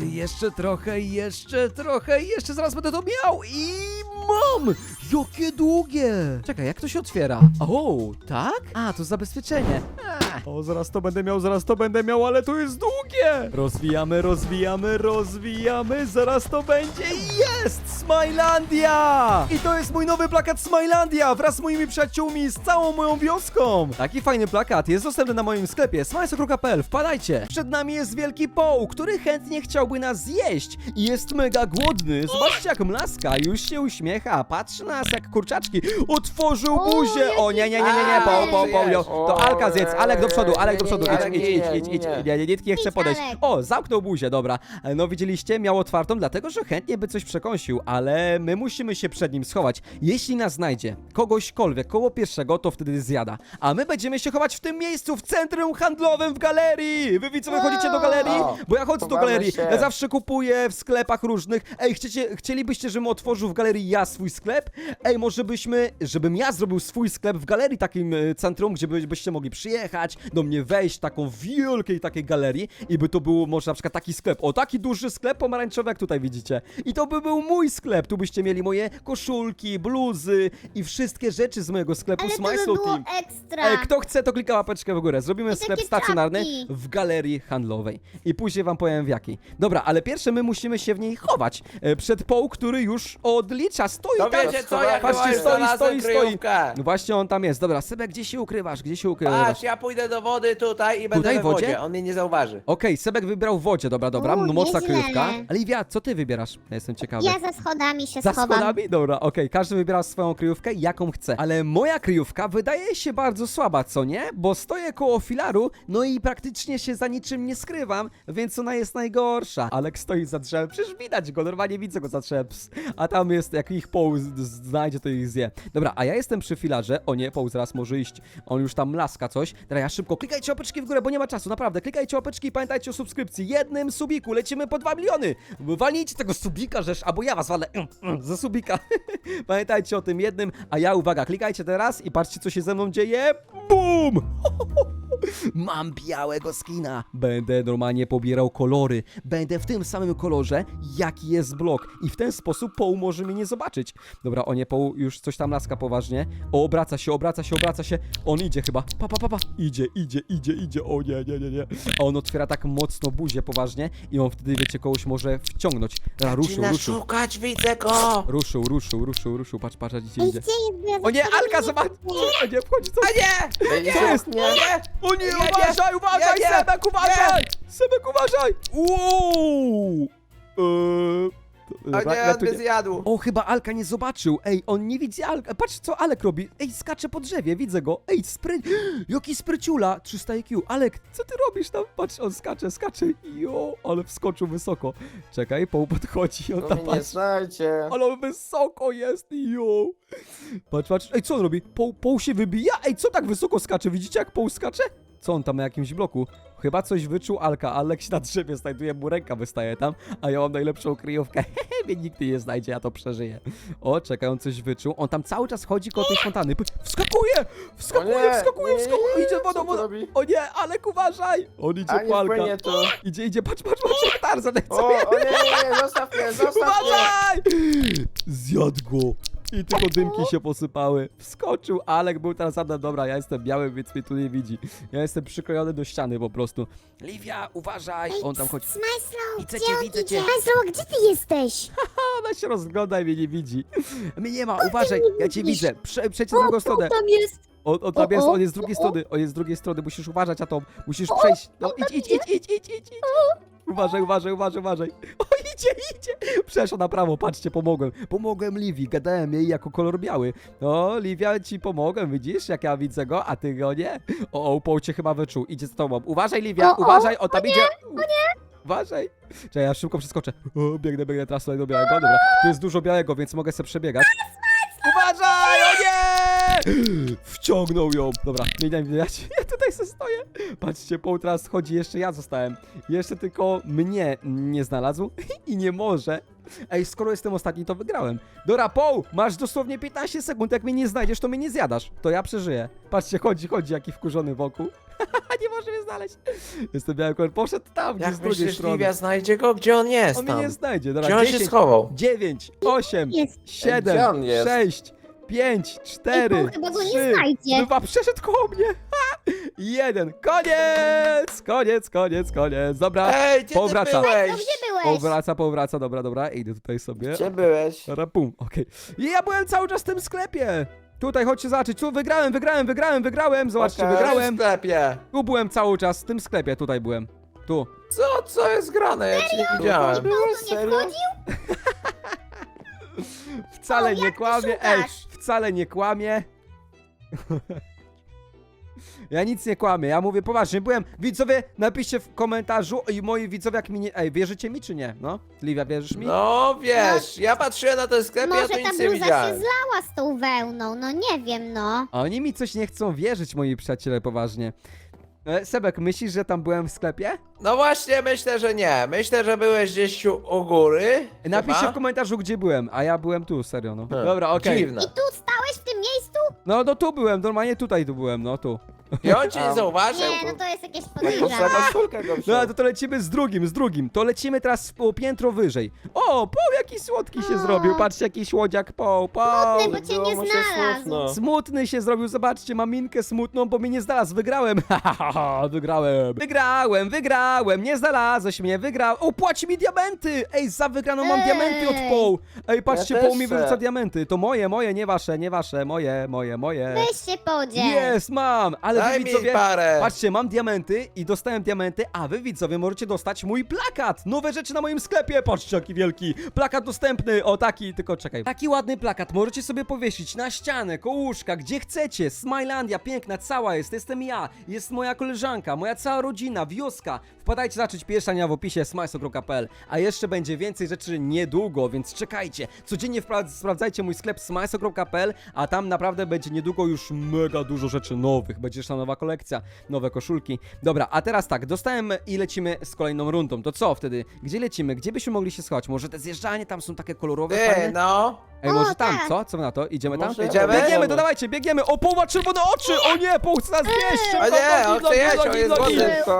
Jeszcze trochę, jeszcze trochę, jeszcze zaraz będę to miał i mam! Jakie długie! Czekaj, jak to się otwiera? O, tak? A, to zabezpieczenie. O, zaraz to będę miał, zaraz to będę miał, ale to jest długie! Rozwijamy, rozwijamy, rozwijamy, zaraz to będzie jest! Smilandia! I to jest mój nowy plakat Smilandia wraz z moimi przyjaciółmi, z całą moją wioską! Taki fajny plakat jest dostępny na moim sklepie smajsokro.pl, wpadajcie! Przed nami jest wielki poł, który chętnie chciałby nas zjeść i jest mega głodny. Zobaczcie jak mlaska, już się uśmiecha, patrzy na nas jak kurczaczki. Otworzył buzię! O nie, nie, nie, nie, nie, po, po, po, Ojej. to Alka zjedz, Alek do przodu, Alek do przodu, idź, nie, idź, nie, idź, idź, idź, nie. nie, nie, Idź, podejść. O, zamknął buzię, dobra. No widzieliście, miał otwartą, dlatego że chętnie by coś przekąsił, ale my musimy się przed nim schować. Jeśli nas znajdzie kogośkolwiek koło pierwszego, to wtedy zjada. A my będziemy się chować w tym miejscu, w centrum handlowym, w galerii. Wy widzowie chodzicie do galerii? Bo ja chodzę do galerii. Ja zawsze kupuję w sklepach różnych. Ej, chcecie, chcielibyście, żebym otworzył w galerii ja swój sklep? Ej, może byśmy, żebym ja zrobił swój sklep w galerii takim e, centrum, gdzie by, byście mogli przyjechać, do mnie wejść, taką wielkiej takiej galerii i by to było może na przykład taki sklep, o taki duży sklep pomarańczowy jak tutaj widzicie. I to by był mój sklep, tu byście mieli moje koszulki, bluzy i wszystkie rzeczy z mojego sklepu Ale to by Smile było Team. ekstra. Ej, kto chce, to klika łapeczkę w górę. Zrobimy I sklep takie stacjonarny czapki. w galerii handlowej. I później wam powiem w jakiej. Dobra, ale pierwsze my musimy się w niej chować. E, przed poł, który już odlicza. Stoi To tam. wiecie co, ja Patrzcie, chyba już stoi, znalazłem stoi, stoi. kryjówkę. No właśnie on tam jest. Dobra, Sebek, gdzie się ukrywasz? Gdzie się ukrywasz? Patrz, ja pójdę do wody tutaj i będę Tutaj we wodzie? wodzie. On mnie nie zauważy. Okej, Sebek wybrał w wodzie, dobra, dobra, U, no mocna nieźle. kryjówka. Livia, co ty wybierasz? Ja jestem ciekawy. Ja za schodami się Za schowam. schodami? Dobra, okej, każdy wybiera swoją kryjówkę, jaką chce. Ale moja kryjówka wydaje się bardzo słaba, co nie? Bo stoję koło filaru, no i praktycznie się za niczym nie skrywam, więc ona jest najgorsza. Alek stoi za drzewem, przecież widać go, normalnie widzę go za drzewem. Ps. A tam jest, jak ich poł z- z- znajdzie, to ich zje. Dobra, a ja jestem przy filarze. O nie, poł zaraz może iść. On już tam laska coś. Dobra, ja szybko, klikajcie łapeczki w górę, bo nie ma czasu, naprawdę. Klikajcie łapeczki i pamiętajcie o subskrypcji. Jednym subiku lecimy po 2 miliony. Walnijcie tego subika, żeż, albo ja was walę mm, mm, ze subika. Pamiętajcie o tym jednym, a ja, uwaga, klikajcie teraz i patrzcie, co się ze mną dzieje. BUM! Mam białego skina. Będę normalnie pobierał kolory. Będę w tym samym kolorze, jaki jest blok. I w ten sposób Poł może mnie nie zobaczyć. Dobra, o nie, Poł już coś tam laska poważnie. O, obraca się, obraca się, obraca się. On idzie chyba. Pa, pa, pa, pa. Idzie, idzie, idzie, idzie. O nie, nie, nie, nie. A on otwiera tak mocno buzię poważnie i on wtedy, wiecie, kogoś może wciągnąć. Dobra, ruszył, Zaczyna ruszył. szukać, widzę go. Ruszył, ruszył, ruszył, ruszył. Patrz, patrz, idzie, idzie. gdzie jest? Za O nie, Alka, zobacz! O nie, wchodzi coś. A nie! Co jest? Nie, nie! O nie, Nie, nie, uważaj, uważaj, nie, nie, Sebek, uważaj! Sebek, uważaj! Wow! Eee, A nie, on tu by zjadł. O, chyba Alka nie zobaczył. Ej, on nie widzi Alka. Patrz, co Alek robi. Ej, skacze po drzewie, widzę go. Ej, spry... Jaki spryciula. 300 IQ. Alek, co ty robisz tam? Patrz, on skacze, skacze. Jo, ale wskoczył wysoko. Czekaj, Poł podchodzi, on To tam mnie nie patrzy. znajdzie. Ale on wysoko jest, jo. Patrz, patrz. Ej, co on robi? Poł, poł się wybija? Ej, co tak wysoko skacze? Widzicie, jak poł skacze? Co on tam na jakimś bloku? Chyba coś wyczuł Alka. Alek się na drzewie znajduje, mu ręka wystaje tam, a ja mam najlepszą kryjówkę. Mnie nikt nie znajdzie, ja to przeżyję. O, czekaj, on coś wyczuł. On tam cały czas chodzi koło tej fontanny. P- Wskakuje! Wskakuje, nie, wskakuje, nie, wskakuje! Idzie co wodą, wodą. robi? O nie, Alek, uważaj! On idzie A po nie Alka. tu. Idzie, idzie, patrz, patrz, patrz, jak Tarzan lecą. O, o nie, nie, nie, zostaw mnie, zostaw mnie. Uważaj! Zjadł go. I tylko dymki się posypały. Wskoczył, Alek był teraz za mną. Dobra, ja jestem biały, więc mnie tu nie widzi. Ja jestem przyklejony do ściany po prostu. Livia, uważaj! On tam chodzi. Smajslow, Widzę gdzie on widzę idzie? Smajslow, gdzie ty jesteś? Ona się rozgląda i mnie nie widzi. Mnie nie ma, uważaj, ja cię widzisz? widzę. Prze, przejdź na drugą stronę. tam jest. On, on tam O, jest, o, on jest z drugiej o, strony. On jest z drugiej strony, musisz uważać, a to musisz przejść. No idź, idź, idź, idź, idź, idź, idź. Uważaj, uważaj, uważaj, uważaj. O, idzie, idzie. Przeszła na prawo, patrzcie, pomogłem. Pomogłem Livi, gadałem jej jako kolor biały. No, Livia, ci pomogłem, widzisz, jak ja widzę go, a ty go nie. O, o, Paul cię chyba wyczuł, idzie z tobą. Uważaj, Livia, O, o, uważaj, on tam idzie. O nie. Uważaj. Czekaj, ja szybko przeskoczę. O, biegnę, biegnę teraz tutaj do białego, dobra. Tu jest dużo białego, więc mogę sobie przebiegać. Uważaj, o nie! Wciągnął ją. Dobra, nie daj mi widać. Ja tutaj sobie stoję. Patrzcie, Paul teraz chodzi, jeszcze ja zostałem. Jeszcze tylko mnie nie znalazł i nie może. Ej, skoro jestem ostatni, to wygrałem. Dobra, Poł, masz dosłownie 15 sekund. Jak mnie nie znajdziesz, to mnie nie zjadasz. To ja przeżyję. Patrzcie, chodzi, chodzi, jaki wkurzony wokół. nie może mnie znaleźć. Jestem biały kolor. Poszedł tam, gdzie z Jak drugiej myślisz, strony. Livia znajdzie go? Gdzie on jest On mnie tam? nie znajdzie. Dobra, Gdzie on się 10, schował? 9, 8, Jest. 7, gdzie on jest? 6, 5, 4, Ej, Paul chyba go nie 3, znajdzie. 2, przeszedł koło mnie. Ha! Jeden. Koniec! Koniec, koniec, koniec. Dobra. Ej, gdzie Powraca. ty No byłeś? gdzie byłeś? Powraca, powraca, dobra, dobra, idę tutaj sobie. Gdzie byłeś? Dobra, pum, okej. I ja byłem cały czas w tym sklepie. Tutaj, chodźcie zobaczyć, tu wygrałem, wygrałem, wygrałem, wygrałem, zobaczcie, Okej, wygrałem. W sklepie. Tu byłem cały czas, w tym sklepie, tutaj byłem. Tu. Co, co jest grane? Ja cię nie widziałem. Byłeś, nie wchodził? Wcale O, nie ty kłamie, ej, szukasz? Wcale nie kłamie. Ja nic nie kłamię, ja mówię poważnie, byłem, widzowie, napiszcie w komentarzu i moi widzowie, jak mi nie, ej, wierzycie mi czy nie, no? Livia, wierzysz mi? No wiesz, ja patrzyłem na ten sklep i ja Może tu ta nic nie bluza się widziałem. zlała z tą wełną, no nie wiem, no. Oni mi coś nie chcą wierzyć, moi przyjaciele, poważnie. E, Sebek, myślisz, że tam byłem w sklepie? No właśnie, myślę, że nie. Myślę, że byłeś gdzieś u, u góry. Napiszcie chyba. w komentarzu, gdzie byłem, a ja byłem tu, serio, no. Hmm, Dobra, okej. Dziwne. I tu stałeś w tym miejscu? No, no tu byłem, normalnie tutaj tu byłem, no tu. I on cię nie zauważył. Nie, no to jest jakieś Jako podejrzane. go No, to, to lecimy z drugim, z drugim. To lecimy teraz o piętro wyżej. O, Poł jaki słodki się O. zrobił. Patrzcie, jaki słodziak Poł, Poł. Smutny, bo cię nie Było mu się znalazł. smutno. Smutny się zrobił, zobaczcie, ma minkę smutną, bo mnie nie znalazł. Wygrałem. Hahaha, wygrałem. Wygrałem, wygrałem, nie znalazłeś mnie, wygrał. O, płaci mi diamenty. Ej, za wygraną mam Ej. diamenty od Poł. Ej, patrzcie, Ja Poł mi chcę. wyrzuca diamenty. To moje, moje, nie wasze, nie wasze, moje, moje, moje. Weź się podziel. Jest, mam, ale Daj wy mi widzowie... parę. Patrzcie, mam diamenty i dostałem diamenty, a wy widzowie możecie dostać mój plakat! Nowe rzeczy na moim sklepie! Patrzcie, jaki wielki! Plakat dostępny! O, taki, tylko czekaj. Taki ładny plakat możecie sobie powiesić na ścianę, koło łóżka, gdzie chcecie. Smilandia, piękna, cała jest, jestem ja, jest moja koleżanka, moja cała rodzina, wioska. Wpadajcie zacząć pierwsza linia w opisie smajso.pl A jeszcze będzie więcej rzeczy niedługo, więc czekajcie. Codziennie wpra- sprawdzajcie mój sklep smajso.pl, a tam naprawdę będzie niedługo już mega dużo rzeczy nowych. Będzie jeszcze nowa kolekcja, nowe koszulki. Dobra, a teraz tak, dostałem i lecimy z kolejną rundą. To co wtedy? Gdzie lecimy? Gdzie byśmy mogli się schować? Może te zjeżdżalnie tam są takie kolorowe, Ty, fajne? no. Ej, O, może tam, tak. co? Co na to? Idziemy tam? Może Idziemy? Biegniemy, to dawajcie, biegniemy! O, poł ma czerwone oczy! O nie, poł chce nas zjeść! O nie, nogi, on chce jeść, nogi, on jest nogi.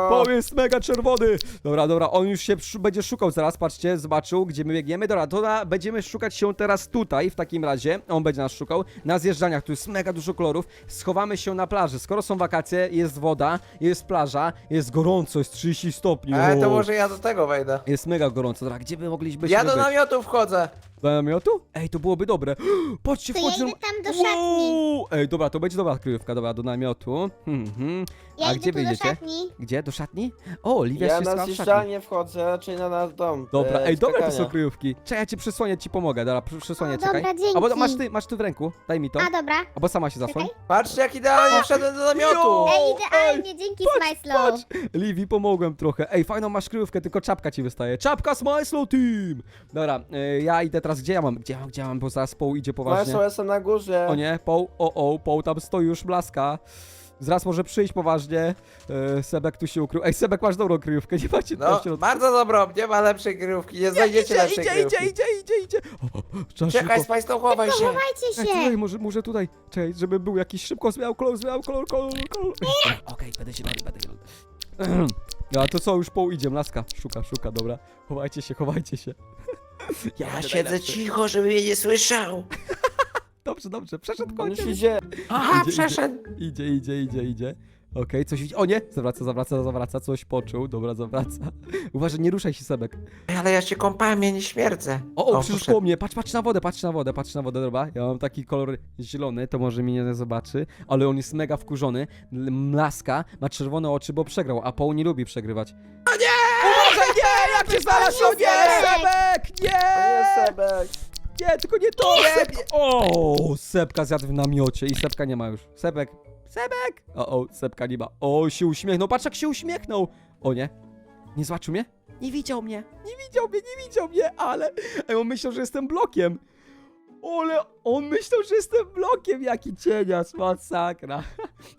głodny. Jest mega czerwony! Dobra, dobra, on już się przy- będzie szukał zaraz, patrzcie, zobaczył, gdzie my biegniemy. Dobra, to na, będziemy szukać się teraz tutaj, w takim razie. On będzie nas szukał. Na zjeżdżaniach, tu jest mega dużo kolorów. Schowamy się na plaży. Skoro są wakacje, jest woda, jest plaża, jest gorąco, jest 30 stopni. E, to o. może ja do tego wejdę. Jest mega gorąco. Dobra, gdzie by moglibyśmy Ja do być? namiotu wchodzę. Do namiotu? Ej, to byłoby dobre. Patrzcie, To ja wchodzi idę tam do szatni. Wow! Ej, dobra, to będzie dobra kryjówka, dobra, do namiotu. Mhm. Ja A idę gdzie tu do wyjdziecie? szatni. Gdzie? Do szatni? O, Livia Ja się na schowa w szatni. zjeżdżalnię wchodzę, raczej na nasz dom. Dobra, e, ej, dobre to są kryjówki. Czekaj, ja ci przysłonię, ci pomogę. Dobra, przy- przysłonię, O, czekaj. dobra, dzięki. Albo masz ty, masz ty w ręku, daj mi to. A, dobra. Albo sama się zasłoń. Czekaj. Patrzcie, jak idealnie wszedłem do namiotu. Ej, idealnie, dzięki Smajslow. Patrz, Livi, pomogłem trochę. Ej, fajną masz kryjówkę, tylko czapka ci wystaje. Czapka Smile Slow Team! Dobra, e, ja idę teraz, gdzie ja mam? Gdzie ja mam, gdzie ja mam, bo zaraz Poł idzie poważnie. Masz jestem na górze. O nie, Poł, o, o, Poł tam stoi już blaska. Zaraz może przyjść poważnie. E, Sebek tu się ukrył. Ej, Sebek, masz dobrą kryjówkę, nie macie No, w środku. bardzo dobrą, nie ma lepszej kryjówki, nie znajdziecie idzie, lepszej idzie, idzie, kryjówki. idzie, idzie, idzie. O, o, trzeba Czekaj, szybko. Spajsto, chowaj się. Chowajcie Ej, tutaj, się. może, może tutaj. Czekaj, żeby był jakiś szybko zmiał kolor, zmiał kolor, kolor, kolor. Okej, będę się będę się. A to co, już Poł idzie, laska. Szuka, szuka, dobra. Chowajcie się, chowajcie się. Ja będę siedzę najlepszy. cicho, żeby mnie nie słyszał. Dobrze, dobrze, przeszedł On już idzie. Aha, Idzie, przeszedł. Idzie, idzie, idzie, idzie. Okej, coś widzi. O nie! Zawraca, zawraca, zawraca, coś poczuł. Dobra, zawraca. Uważaj, nie ruszaj się, Sebek. Ej, Ale ja się kąpałem, ja nie śmierdzę. O, o, koło mnie. Patrz, patrz na wodę, patrz na wodę, patrz na wodę, dobra. Ja mam taki kolor zielony, to może mnie nie zobaczy, ale on jest mega wkurzony. L- Mlaska, ma czerwone oczy, bo przegrał, a Paul nie lubi przegrywać. O nie! Uważaj, nie! Jak się znalazł? O nie! Sebek! To jest Nie! Sebek. Nie, tylko nie to! Sebek. O, Sebka zjadł w namiocie i Sebka nie ma już. Sebek, Sebek! O, o, Sebka nie ma. O, się uśmiechnął, patrz jak się uśmiechnął! O nie, nie zobaczył mnie? Nie widział mnie, nie widział mnie, nie widział mnie, ale... Ej, on myślał, że jestem blokiem. Ale on myślał, że jestem blokiem, jaki cienias, masakra.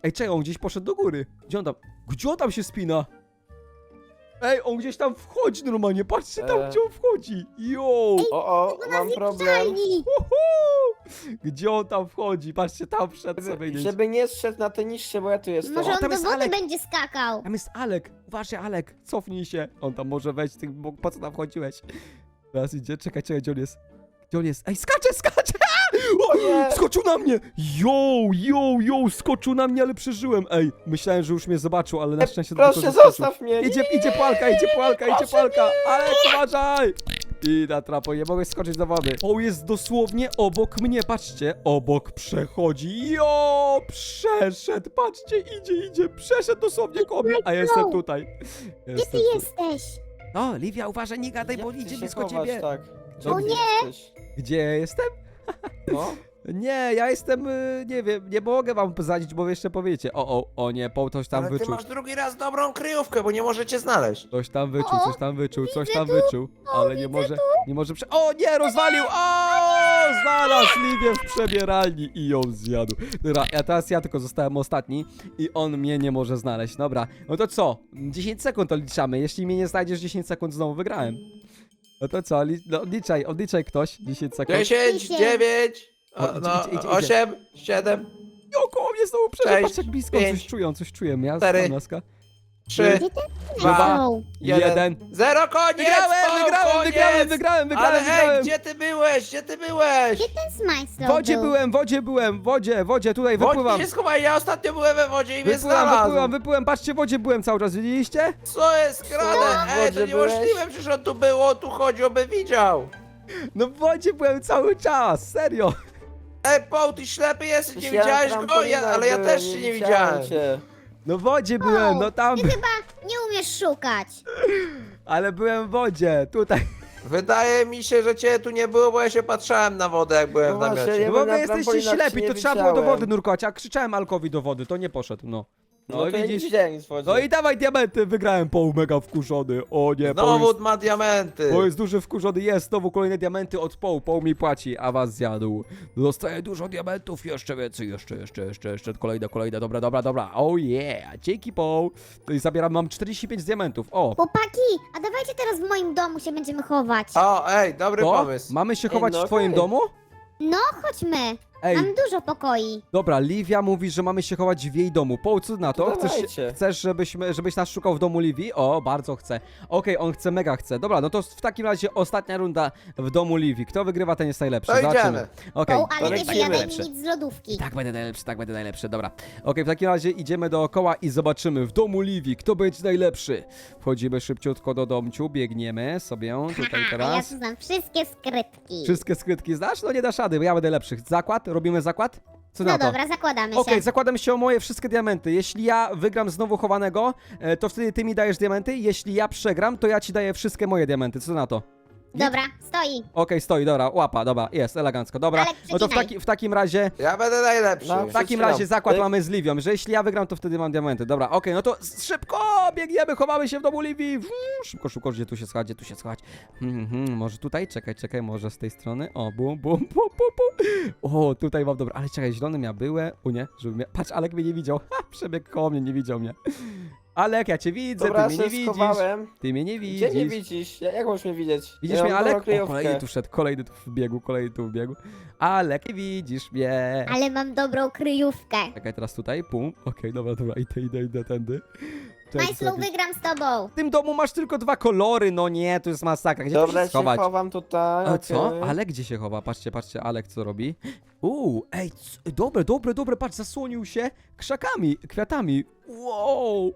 Ej, czekaj, on gdzieś poszedł do góry. Gdzie on tam, gdzie on tam się spina? Ej, on gdzieś tam wchodzi normalnie, patrzcie tam, E. gdzie on wchodzi. Jo! O, o, mam problem. Uhu! Gdzie on tam wchodzi? Patrzcie, tam wszedł sobie gdzieś. Żeby nie zszedł na te niższe, bo ja tu jestem. Może O, on tam do jest wody Alek. będzie skakał. Tam jest Alek. Uważaj, Alek, cofnij się. On tam może wejść, ty, bo po co tam wchodziłeś? Teraz idzie, czekaj, czekaj, gdzie on jest? Gdzie on jest? Ej, skacze, skacze! O, skoczył na mnie! Jo, jo, jo, skoczył na mnie, ale przeżyłem. Ej, myślałem, że już mnie zobaczył, ale na szczęście tylko Proszę, zaskoczył. zostaw mnie! Idzie, idzie palka, idzie palka, idzie palka! Ale uważaj! I na trapo, nie mogę skoczyć do wody. O, jest dosłownie obok mnie, patrzcie. Obok przechodzi. Jo, przeszedł, patrzcie, idzie, idzie. Przeszedł dosłownie koło mnie, a jestem tutaj. Gdzie Jestem ty tu. jesteś? O, Livia, uważaj, nie gadaj, bo Jak ty idzie się blisko chowasz, ciebie. Tak. O Gdzie nie! jesteś? Gdzie jestem? No. Nie, ja jestem, y, nie wiem, nie mogę wam posadzić, bo jeszcze powiecie. O, o, o nie, po ktoś tam Ale ty wyczuł. masz drugi raz dobrą kryjówkę, bo nie możecie znaleźć. Coś tam wyczuł, coś tam wyczuł, coś tam wyczuł, ale nie może, nie może prze... O, nie, rozwalił! O, znalazł Livię w przebieralni i ją zjadł. Dobra, a teraz ja tylko zostałem ostatni i on mnie nie może znaleźć. Dobra, no to co? 10 sekund odliczamy, jeśli mnie nie znajdziesz 10 sekund, znowu wygrałem. No to co, Li... no, odliczaj, odliczaj ktoś, 10 sekund. 10, Pisie. 9, O, idzie, no, idzie, idzie, idzie. 8, 7, I około mnie znowu przeszedł, Sześć, patrz jak blisko, pięć, coś czują, coś czuję, ja cztery, laska. 3, Gdzie ten Dwa. 1. 0, koniec! Wygrałem, wygrałem, koniec! wygrałem, wygrałem, wygrałem, Ale wygrałem. ej, gdzie ty byłeś? Gdzie ty byłeś? Gdzie ten Smajslow wodzie był? byłem, w wodzie byłem, w wodzie, w wodzie, tutaj wypływam. Wodź się schowaj, ja ostatnio byłem we wodzie i mnie Wypływam, znalazł. wypływam, wypływam, patrzcie, w wodzie byłem cały czas, widzieliście? Co jest grane? Ej, to wodzie byłeś? niemożliwe, przecież on tu był, on tu chodził, by widział. No w wodzie byłem cały czas, serio. Ej, Paul, ty ślepy jesteś, nie Przecież ja widziałeś go? Ja, ale ja byłem, też się nie widziałem. cię. No w wodzie byłem, no tam, Ty chyba nie umiesz szukać. ale byłem w wodzie, tutaj. Wydaje mi się, że cię tu nie było, bo ja się patrzałem na wodę, jak byłem No w właśnie, namiocie. ja No bo wy na jesteście trampolinach ślepi, się to trzeba było do widziałem. wody nurkować, a krzyczałem Alkowi do wody, to nie poszedł, no. No, No to i ja nie widzisz, widziałem nic no i dawaj diamenty, wygrałem, Paul mega wkurzony, o nie, Paul Znowu jest, ma diamenty. Paul jest duży wkurzony, jest, znowu kolejne diamenty od Paul, Paul mi płaci, a was zjadł. Dostaję dużo diamentów, jeszcze więcej, jeszcze, jeszcze, jeszcze, jeszcze, kolejne, kolejne, dobra, dobra, dobra, oh yeah, dzięki Paul. No i zabieram, mam 45 diamentów, o. Chłopaki, a dawajcie teraz w moim domu się będziemy chować. O, ej, dobry pomysł. Mamy się Ej, chować no w twoim okej. domu? No, chodźmy. Ej, Mam dużo pokoi. dobra, Livia mówi, że mamy się chować w jej domu. Po co na to? To Chcesz, dawajcie. chcesz żebyśmy, żebyś nas szukał w domu Livii? O, bardzo chcę. Okej, on chce, mega chce. Dobra, no to w takim razie ostatnia runda w domu Livii. Kto wygrywa, ten jest najlepszy. To Zobaczymy. idziemy. Okej. Ale nie lecimy. wyjadaj Najlepszy. nic z lodówki. Tak, będę najlepszy, tak, będę najlepszy, dobra. Okej, w takim razie idziemy dookoła i zobaczymy w domu Livii, kto będzie najlepszy. Wchodzimy szybciutko do domciu, biegniemy sobie tutaj A ja teraz. tu znam wszystkie skrytki. Wszystkie skrytki znasz? No nie dasz rady, bo ja będę lepszy. Zakład? Robimy zakład? Co na No to? dobra, zakładamy Okej, się. zakładam się o moje wszystkie diamenty. Jeśli ja wygram znowu chowanego, e, to wtedy ty mi dajesz diamenty. Jeśli ja przegram, to ja ci daję wszystkie moje diamenty. Co na to? Dobra, stoi. Okej, stoi, dobra, łapa, dobra, jest, elegancko, dobra. Ale No to w, przecinaj. taki, w takim razie, Ja będę najlepszy. No, w takim Przecinam. razie zakład Pyk. mamy z Livią, że jeśli ja wygram, to wtedy mam diamenty. Dobra, okej, no to s- szybko biegniemy, chowamy się w domu Livii. Wuu, Szybko, szybko, gdzie tu się schować, gdzie tu się schować. Hmm, hmm, może tutaj? Czekaj, czekaj, może z tej strony. O, bum, bum, bum, bum, bum. O, tutaj mam, dobra, ale czekaj, zielony miał byłe. O nie, żeby mnie, patrz, Alek mnie nie widział. Ha, przebiegł koło mnie, nie widział mnie. Alek, ja cię widzę, Dobra, ty mnie nie widzisz. schowałem. Ty mnie nie widzisz. Gdzie nie widzisz? Ja- Jak możesz mnie widzieć? Widzisz ja mnie, mam Alek? dobrą O, kryjówkę. kolejny tu wszedł, kolejny tu wbiegł, kolejny tu wbiegł. Alek, nie widzisz mnie. Ale mam dobrą kryjówkę. Czekaj, teraz tutaj, pum. Okej, dobra, dobra, idę, idę, idę tędy. Czekaj, czekaj. wygram z tobą. W tym domu masz tylko dwa kolory, no nie, to jest masakra, gdzie Dobra, się się schować? chowam tutaj. A co? Alek gdzie się chowa? Patrzcie, patrzcie, Alek co robi? Uuu, ej, c- dobre, dobre, dobre, patrz, zasłonił się krzakami, kwiatami. Wow!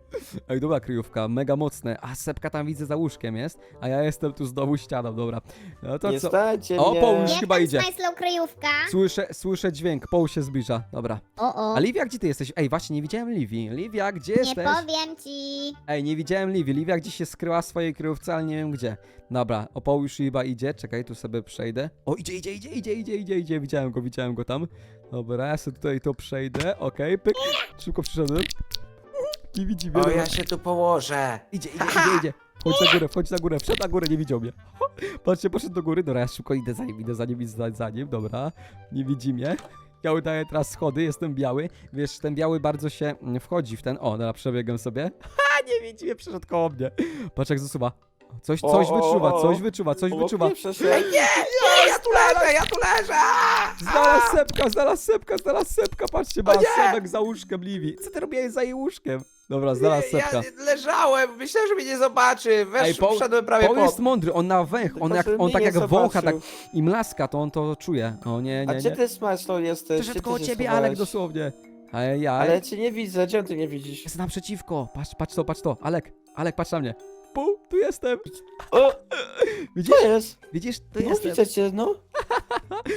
Ej, dobra kryjówka, mega mocne. A Sepka tam widzę za łóżkiem jest, a ja jestem tu z domu ścianą, dobra. No to Nie co? stać O, mnie. połóż. Jak chyba tam idzie. Kryjówka? Słyszę, słyszę dźwięk, poł się zbliża, dobra. O, o. A Livia, gdzie ty jesteś? Ej, właśnie, nie widziałem Livii. Livia, gdzie Nie jesteś? powiem ci. Ej, nie widziałem Livii. Livia gdzieś się skryła w swojej kryjówce, ale nie wiem gdzie. Dobra, o poł już chyba idzie. Czekaj, tu sobie przejdę. O, idzie, idzie, idzie, idzie, idzie, idzie, idzie. Widziałem go, widziałem go tam. Dobra, ja sobie tutaj to przejdę. Okej, pyk. Szybko przyszedłem. Nie widzi mnie. O, dobra. ja się tu położę. Idzie, idzie, idzie, idzie. Chodź na górę, wchodź na górę. Wszedł na górę, nie widział mnie. Patrzcie, poszedł do góry. Dobra, ja szybko idę za nim, idę za nim, idę za, nim. Dobra, nie widzi mnie. Ja udaję teraz schody, jestem biały. Wiesz, ten biały bardzo się mm, wchodzi w ten... O, dobra, przebiegam sobie. Ha, nie widzi mnie, przeszedł koło mnie. Patrz jak zasuwa. Coś, O, coś o, wyczuwa, o, o. coś wyczuwa, coś O, wyczuwa. się. Nie, nie, ja tu leżę, ja tu leżę! Znalazł sepka, znalazł sepka, znalazł sepka, patrzcie, ma sebek za łóżkiem Livi. Co ty robiłeś za jej łóżkiem? Dobra, znalazł Nie, sepka. Ja leżałem, myślałem, że mnie nie zobaczy. Wesz, Ej, Paul- wszedłem prawie On pod. jest mądry, on na węch, on, jak, Patrz, on mnie tak nie jak wącha, tak zobaczył. i mlaska, to on to czuje. O nie, A nie, gdzie nie. ty, Smajslow, jesteś? Przyszedł Gdzie ty koło się ciebie, schowałeś? Alek, dosłownie. Ej, Ale ale... ja cię nie widzę, gdzie ty nie widzisz? Jest naprzeciwko, patrz, patrz to, patrz to. Alek, Alek, patrz na mnie. Tu jestem. O, Widzisz? co jest? Widzisz? Tu No jestem. widzę cię, no.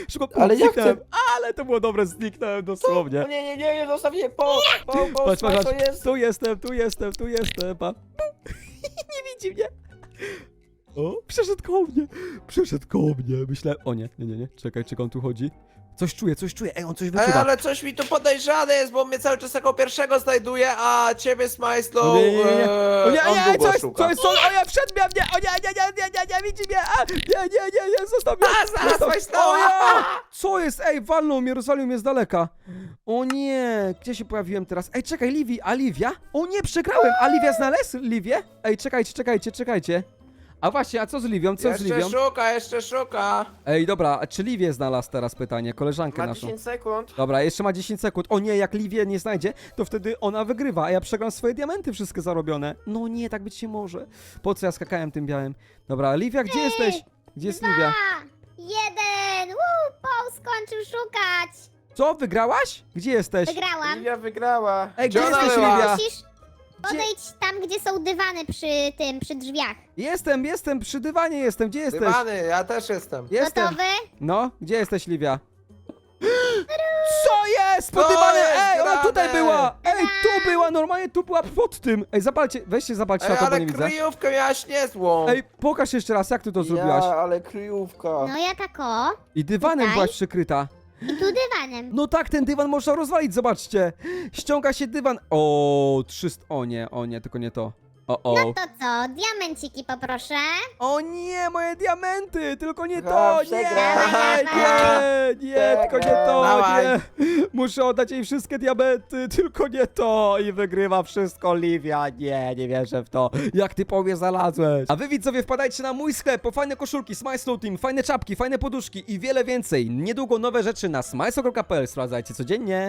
Szybko, Ale jak zniknąłem. Ale to było dobre, zniknąłem dosłownie. O nie, nie, nie, nie, zostaw mnie, po, po, po, Patrz, patrz, Smajslow patrz. jest. Tu jestem, tu jestem, tu jestem, pa. nie widzi mnie. O, przeszedł koło mnie. Przeszedł koło mnie. Myślę, o nie, nie, nie, nie. Czekaj, czego on tu chodzi? Coś czuje, coś czuje. Ej, on coś Ej, wyczuwa. ale coś mi tu podejrzane jest, bo mnie cały czas jako pierwszego znajduje, a ciebie Smajslow O nie, nie, nie, nie. e, O nie, on nie, długo co jest, szuka. co jest, co, o nie, wszedł mnie, mnie, o nie, nie, nie, nie, nie, nie, widzi mnie, a, nie, nie, nie, nie, zostaw mnie. A, znalazłeś Zostaw-! O nie, co jest, ej, walnął mnie, rozwalił mnie z daleka. O nie, gdzie się pojawiłem teraz? Ej, czekaj, Livi, a Livia? O nie, przegrałem, a Livia znalazł Livię? Ej, czekajcie, czekajcie, czekajcie. A właśnie, a co z Livią, co z Jeszcze szuka, jeszcze szuka. Ej, dobra, a czy Livię znalazł teraz pytanie, koleżankę Ma naszą? 10 sekund. Dobra, jeszcze ma 10 sekund. O nie, jak Livię nie znajdzie, to wtedy ona wygrywa, a ja przegram swoje diamenty wszystkie zarobione. No nie, tak być nie może. Po co ja skakałem tym białym? Dobra, Livia, gdzie jesteś? Gdzie jest Livia? A, jeden! Woo, Paul skończył szukać! Co, wygrałaś? Gdzie jesteś? Wygrałam. Livia wygrała. Ej, gdzie Gdzie ona jesteś, była? Livia? Musisz podejdź tam, gdzie są dywany przy tym, przy drzwiach. Jestem, jestem, przy dywanie jestem, gdzie jesteś? Dywany, ja też jestem. Jestem. Gotowy? No, gdzie jesteś, Livia? Co jest? Pod To dywanem! jest Ej, ona tutaj była! Ej, tu była, normalnie tu była pod tym! Ej, zapalcie, weźcie zapalcie Ej, światło, bo ale nie widzę. kryjówkę miałaś niezłą. Ej, pokaż jeszcze raz, jak ty to zrobiłaś. Ja, ale kryjówka. No ja tak o. I dywanem Tutaj? byłaś przykryta. Dywanem. No tak, ten dywan można rozwalić, zobaczcie. Ściąga się dywan. O, 300. O nie, o nie, tylko nie to. O, o. No to co? Diamenciki poproszę. O nie, moje diamenty! Tylko nie to! Aha, Nie, przegrałem. nie, nie, tylko nie to, Dawaj. nie! Muszę oddać jej wszystkie diamenty, tylko nie to! I wygrywa wszystko Livia. Nie, nie wierzę w to. Jak ty powie znalazłeś? A wy widzowie wpadajcie na mój sklep po fajne koszulki, Smile Slow Team, fajne czapki, fajne poduszki i wiele więcej. Niedługo nowe rzeczy na smileslow.pl. Sprawdzajcie codziennie.